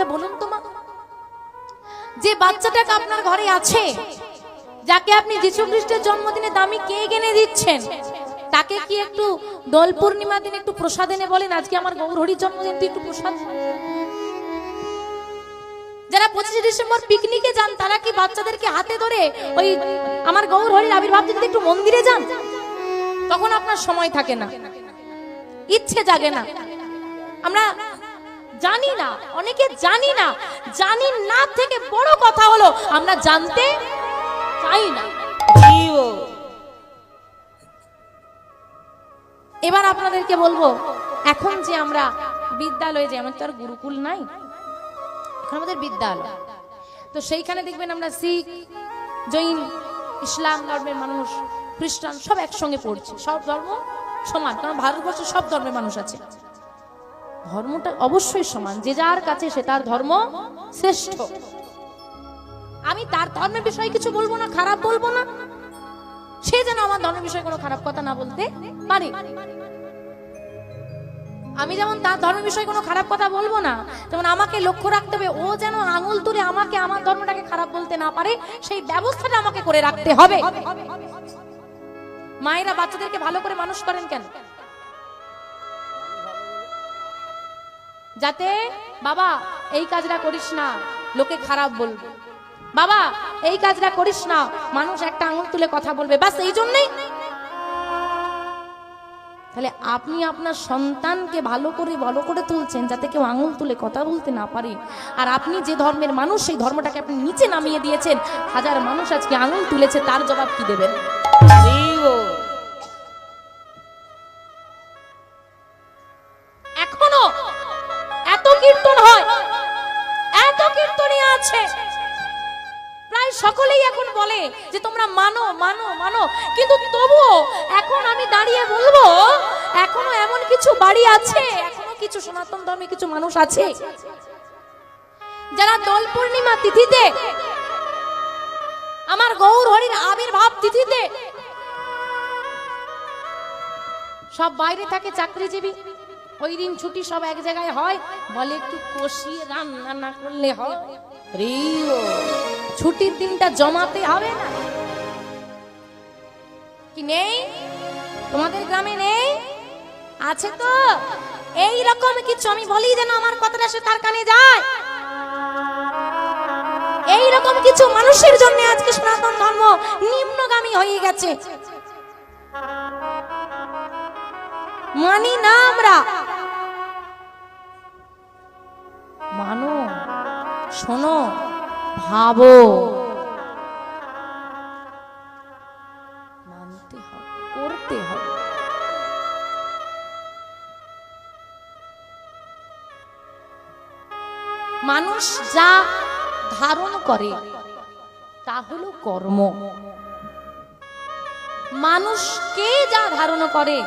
আচ্ছা বলুন তো মা। যে বাচ্চাটাকে আপনার ঘরে আছে, যাকে আপনি যীশু খ্রিস্টের জন্মদিনে দামি কেক এনে দিচ্ছেন, তাকে কি একটু দোল পূর্ণিমা দিন একটু প্রসাদ এনে বলেন? আজকে আমার গৌরহরির জন্মদিন তুই একটু প্রসাদ যারা পঁচিশে ডিসেম্বর পিকনিকে যান, তারা কি বাচ্চাদেরকে হাতে ধরে ওই আমার গৌর হরির আবির্ভাব দিতে একটু মন্দিরে যান? তখন আপনার সময় থাকে না। ইচ্ছে জাগে না। আমরা জানি না অনেকে জানি না। জানি না থেকে বড় কথা হলো আমরা জানতে চাই না। এবার আপনাদেরকে বলব এখন যে আমরা বিদ্যালয়ে যে আমার তো আর গুরুকুল নাই। এখন আমাদের বিদ্যালয়। তো সেইখানে দেখবেন আমরা শিখ জৈন ইসলাম ধর্মের মানুষ খ্রিস্টান সব একসঙ্গে পড়ছে। সব ধর্ম সমান কারণ ভারতবর্ষে সব ধর্মের মানুষ আছে। ধর্মটা অবশ্যই সমান। যে যার কাছে সে তার ধর্ম শ্রেষ্ঠ। আমি তার ধর্মের বিষয়ে কিছু বলব না, খারাপ বলব না। সে যেন আমার ধর্মের বিষয়ে কোনো খারাপ কথা না বলতে পারে। আমি যেমন তার ধর্মের বিষয়ে কোনো খারাপ কথা বলব না যেমন আমাকে লক্ষ্য রাখতে হবে, ও যেন আঙুল তুলে আমাকে আমার ধর্মটাকে খারাপ বলতে না পারে, সেই ব্যবস্থাটা আমাকে করে রাখতে হবে। মায়েরা বাচ্চাদেরকে ভালো করে মানুষ করেন কেন? যাতে বাবা, এই কাজটা করিস না, লোকে খারাপ বলবে। বাবা, এই কাজটা করিস না, মানুষ একটা আঙুল তুলে কথা বলবে বাস এই জন্যই। তাহলে আপনি আপনার সন্তানকে ভালো করে ভালো করে তুলছেন, যাতে কেউ আঙুল তুলে কথা বলতে না পারে। আর আপনি যে ধর্মের মানুষ, সেই ধর্মটাকে আপনি নিচে নামিয়ে দিয়েছেন। হাজার মানুষ আজকে আঙুল তুলেছে, তার জবাব কি দেবেন? কীর্তন হয়। এত কীর্তনই আছে। প্রায় সকলেই এখন বলে যে, তোমরা মানো মানো মানো। কিন্তু তবুও এখন আমি দাঁড়িয়ে বলব, এখনও এমন কিছু বাড়ি আছে, এখনও কিছু সনাতন ধর্মে কিছু মানুষ আছে, যারা দোল পূর্ণিমা তিথিতে, আমার গৌর হরির আবির্ভাব তিথিতে সব বাইরে থাকে চাকরিজীবী। ওই দিন ছুটি সব এক জায়গায় হয়, বলে একটু কষিয়ে রান্না না করলে হয়। ছুটির দিনটা জমাতে হবে না। কি নেই? তোমাদের গ্রামে নেই? আছে তো? এই রকম কিছু আমি বলি যেন আমার কথাটা সে তার কানে যায়। এই রকম কিছু মানুষের জন্য আজকে সনাতন ধর্ম নিম্নগামী হয়ে গেছে। মানি না আমরা মানো? শোনো, ভাবো। মানতে হবে, করতে হবে। মানুষ যা ধারণ করে, তা হলো কর্ম। মানুষকে যা ধারণ করে,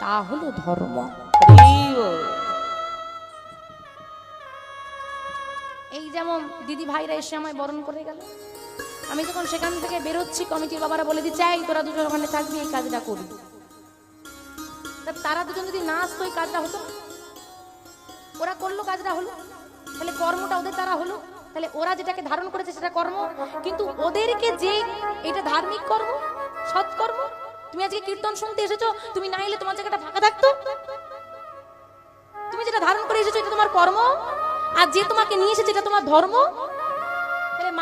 তা হলো ধর্ম। এই যেমন দিদি ভাইরা এসে আমায় বরণ করে গেল। আমি যখন সেখান থেকে বেরোচ্ছি, কমিটির বাবারা বলে দিচ্ছে, এই, তোরা দুজন ওখানে থাকবি, এই কাজটা করবি। তারা দুজন যদি না আসতো, এই কাজটা হতো? ওরা করল, কাজটা হলো। তাহলে কর্মটা ওদের দ্বারা হলো। তাহলে ওরা যেটাকে ধারণ করেছে, সেটা কর্ম। কিন্তু ওদেরকে যে এটা ধার্মিক কর্ম সৎকর্ম তুমি আজকে কীর্তন শুনতে এসেছ, তুমি না এলে তোমার জায়গাটা ফাঁকা থাকতো? তুমি যেটা ধারণ করে এসেছ, এটা তোমার কর্ম? আর যে তোমাকে নিয়ে এসেছে এটা তোমার ধর্ম?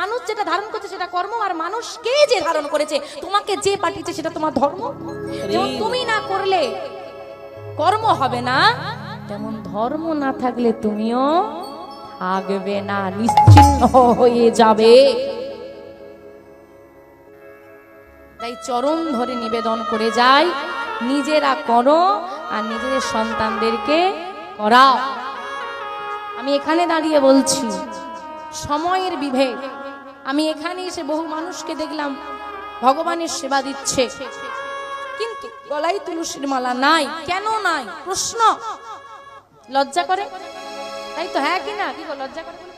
মানুষ যেটা ধারণ করছে সেটা কর্ম, আর মানুষকে যে ধারণ করেছে, তোমাকে যে পাঠিয়েছে সেটা তোমার ধর্ম? যেমন তুমি না করলে কর্ম হবে না, তেমন ধর্ম না থাকলে তুমিও থাকবে না, নিশ্চিন্ন হয়ে যাবে। তাই চরম ধরে নিবেদন করে যাই, নিজেরা করো আর নিজেদের সন্তানদেরকে করাও। আমি এখানে দাঁড়িয়ে বলছি, সময়ের বিভেদ। আমি এখানে এসে বহু মানুষকে দেখলাম, ভগবানের সেবা দিচ্ছে। কিন্তু গলায় তুলসীর মালা নাই, কেন নাই? প্রশ্ন। লজ্জা করে? তাই তো হ্যাঁ কি না? কি লজ্জা করে? নি?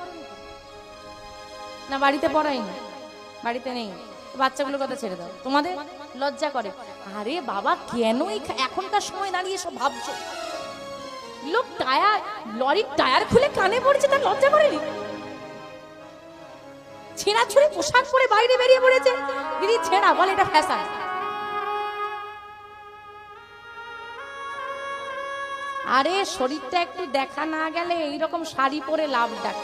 না বাড়িতে পড়াইনি বাড়িতে নেই। বাচ্চাগুলোর কথা ছেড়ে দাও। তোমাদের লজ্জা করে? আরে বাবা, কেন এখনকার সময় দাঁড়িয়ে সব ভাবছ? লোক টায়ার, লরির টায়ার খুলে কানে পড়ছে, তার লজ্জা করেনি? ছেঁড়া ছুড়ে পোশাক পরে বাইরে বেরিয়ে পড়েছে। দিদি, ছেঁড়া, বলে এটা ফ্যাশন আরে, শরীরটা একটু দেখা না গেলে এইরকম শাড়ি পরে লাভ ডাক।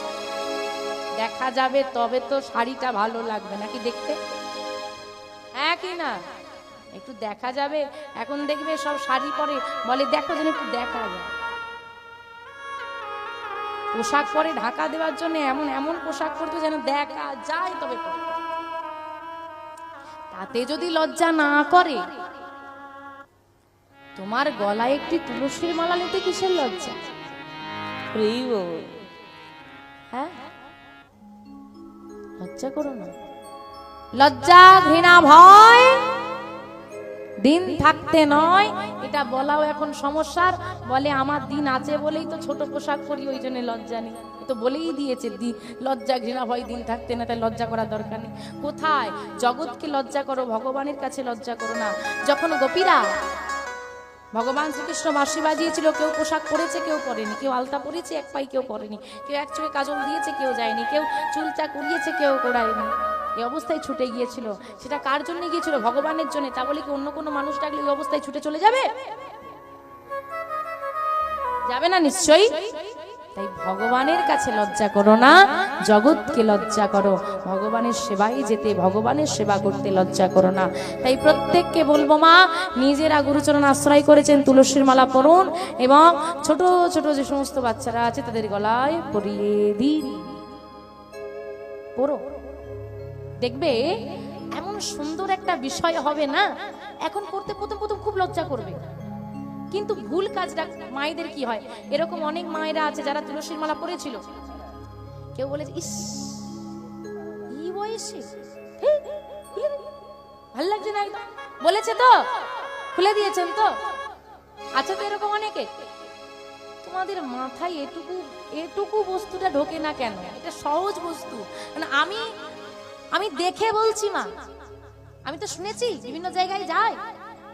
দেখা যাবে, তবে তো শাড়িটা ভালো লাগবে, নাকি দেখতে? হ্যাঁ কি না? একটু দেখা যাবে, এখন দেখবে সব শাড়ি পরে। বলে, দেখো যেন একটু দেখা যায় পোশাক পরে ঢাকা দেওয়ার জন্য এমন এমন পোশাক পরতে যেন দেখা যায় তবে তাতে যদি লজ্জা না করে তোমার গলায় একটি তুলসীর মালা নিতে কিসের লজ্জা? হ্যাঁ? লজ্জা করো না। লজ্জা ঘৃণা ভয় দিন থাকতে নয়। এটা বলাও এখন সমস্যার। বলে, আমার দিন আছে বলেই তো ছোট পোশাক পরি, ওই জন্য লজ্জা নেই। তো বলেই দিয়েছে, দি, লজ্জা ঘৃণা ভয় দিন থাকতে না, তাই লজ্জা করার দরকার নেই। কোথায়? জগৎকে লজ্জা করো, ভগবানের কাছে লজ্জা করো না। যখন গোপীরা, ভগবান শ্রীকৃষ্ণ বাঁশি বাজিয়েছিল, কেউ পোশাক পরেছে, কেউ পরেনি। কেউ আলতা পরেছে, এক পাই কেউ পরেনি। কেউ এক চোখে কাজল দিয়েছে, কেউ যায়নি। কেউ চুলটা কুড়িয়েছে, কেউ কোড়ায়নি এই অবস্থায় ছুটে গিয়েছিল। সেটা কার জন্য গিয়েছিল? ভগবানের জন্য। তা বলে কি অন্য কোনো মানুষ ডাকলে ওই অবস্থায় ছুটে চলে যাবে? যাবে না নিশ্চয়ই? তাই ভগবানের কাছে লজ্জা করো না। জগৎকে লজ্জা করো। ভগবানের সেবাই যেতে, ভগবানের সেবা করতে লজ্জা করো না। তাই প্রত্যেককে বলব মা, নিজেরা গুরুচরণ আশ্রয় করেছেন, তুলসীর মালা পরুন এবং ছোট ছোট যে সমস্ত বাচ্চারা আছে, তাদের গলায় পরিয়ে দিন। পড়ো দেখবে, এমন সুন্দর একটা বিষয় হবে না? এখন করতে প্রথম প্রথম খুব লজ্জা করবে। কিন্তু ভুল কাজটা মায়েদের কি হয়? এরকম অনেক মায়েরা আছে যারা তুলসীর মালা পরেছিল। কেউ বলেছে ইস এই বয়সে? ভালো লাগছে না একদম? বলেছে তো? খুলে দিয়েছেন তো? আছে তো এরকম অনেকে? তোমাদের মাথায় এটুকু এটুকু বস্তুটা ঢোকে না কেন? এটা সহজ বস্তু। মানে আমি আমি দেখে বলছি মা। আমি তো শুনেছি বিভিন্ন জায়গায় যায়।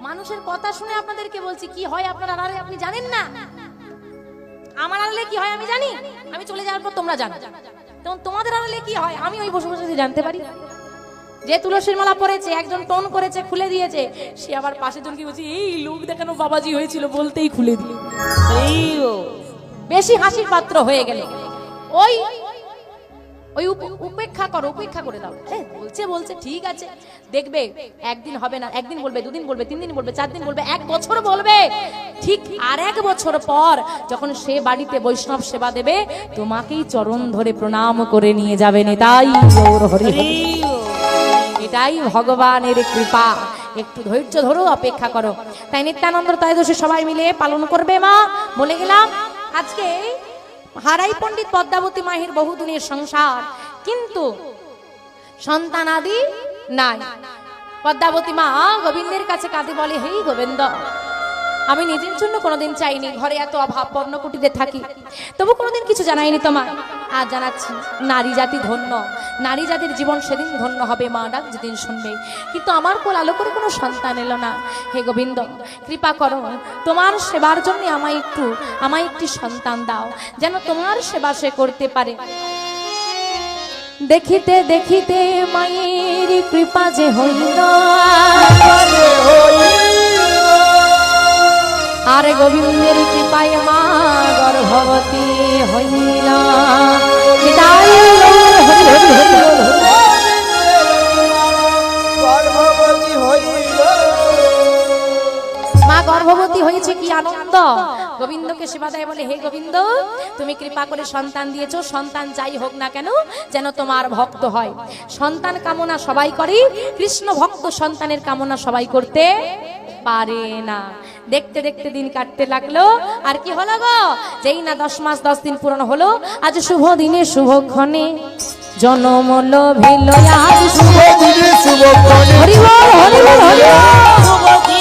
মানুষের কথা শুনে আপনাদেরকে বলছি কি হয় আপনার আড়ালে? আপনি জানেন না? আমার আড়ালে কি হয় আমি জানি? আমি চলে যাওয়ার পর তোমরা জানো। তখন তোমাদের আড়ালে কি হয়? আমি ওই বসে বসে জানতে পারি। যে তুলসীর মালা পরেছে একজন টোন করেছে খুলে দিয়েছে সে আবার পাশের জনকে বলছে এই লোক দেখানো বাবাজি হয়েছিল বলতেই খুলে দিল। বেশি হাসির পাত্র হয়ে গেলে। ওই ওই উপ- উপেক্ষা করো, উপেক্ষা করে দাও। বলছে বলছে, ঠিক আছে। দেখবে, একদিন হবে না, একদিন বলবে, দুদিন বলবে তিন দিন বলবে চার দিন বলবে, এক বছর বলবে। ঠিক আর এক বছর পর যখন সে বাড়িতে বৈষ্ণব সেবা দেবে, তোমাকেই চরণ ধরে প্রণাম করে নিয়ে যাবে তাই হরি হরি। এটাই ভগবানের কৃপা। একটু ধৈর্য ধরো, অপেক্ষা করো। তাই নিত্যানন্দ তাই দোষে সবাই মিলে পালন করবে মা। বলে গেলাম, আজকে হারাই পণ্ডিত পদ্মাবতী মাহির বহুদিনের সংসার, কিন্তু সন্তান আদি নাই। পদ্মাবতী মা গোবিন্দের কাছে কাঁদে বলে, হেই গোবিন্দ আমি নিজের জন্য কোনোদিন চাইনি, ঘরে এত অভাব পর্ণকুটিতে থাকি। তবু কোনোদিন কিছু জানাইনি তোমার আর জানাচ্ছি, নারী জাতি ধন্য। নারী জাতির জীবন সেদিন ধন্য হবে, মা ডাক যেদিন শুনবে। কিন্তু আমার কোল আলো করে কোনো সন্তান এলো না। হে গোবিন্দ, কৃপা করো। তোমার সেবার জন্য আমায় একটু, আমায় একটি সন্তান দাও, যেন তোমার সেবা সে করতে পারে। দেখিতে দেখিতে মায়ের কৃপা যে হইল আর গোবিন্দের কৃপায় মা গর্ভবতী হইল। মা গর্ভবতী হয়েছে কি আনন্দ? গোবিন্দকে সেবা দেয় বলে হে গোবিন্দ তুমি কৃপা করে সন্তান দিয়েছ সন্তান যাই হোক না কেন যেন তোমার ভক্ত হয়। সন্তান কামনা সবাই করে কৃষ্ণ ভক্ত সন্তানের কামনা সবাই করতে পারে না। দেখতে দেখতে দিন কাটতে লাগল। আর কি হলো গো? যেই না দশ মাস দশ দিন পুরনো হলো আজ শুভ দিনে শুভক্ষণে জনমল জনম আজ শুভ দিনে শুভক্ষণে হরি বল হরি বল হরি বল।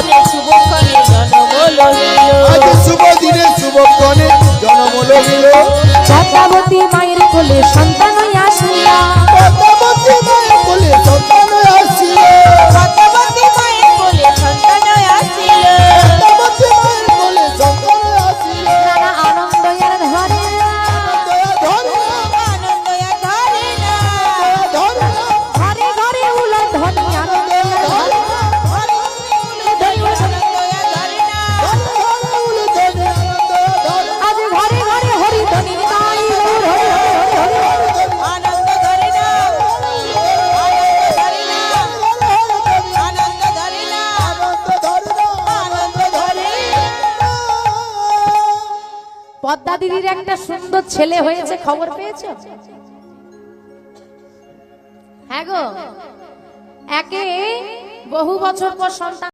দিদির একটা সুন্দর ছেলে হয়েছে খবর পেয়েছ? হ্যাঁ গো একে বহু বছর পর সন্তান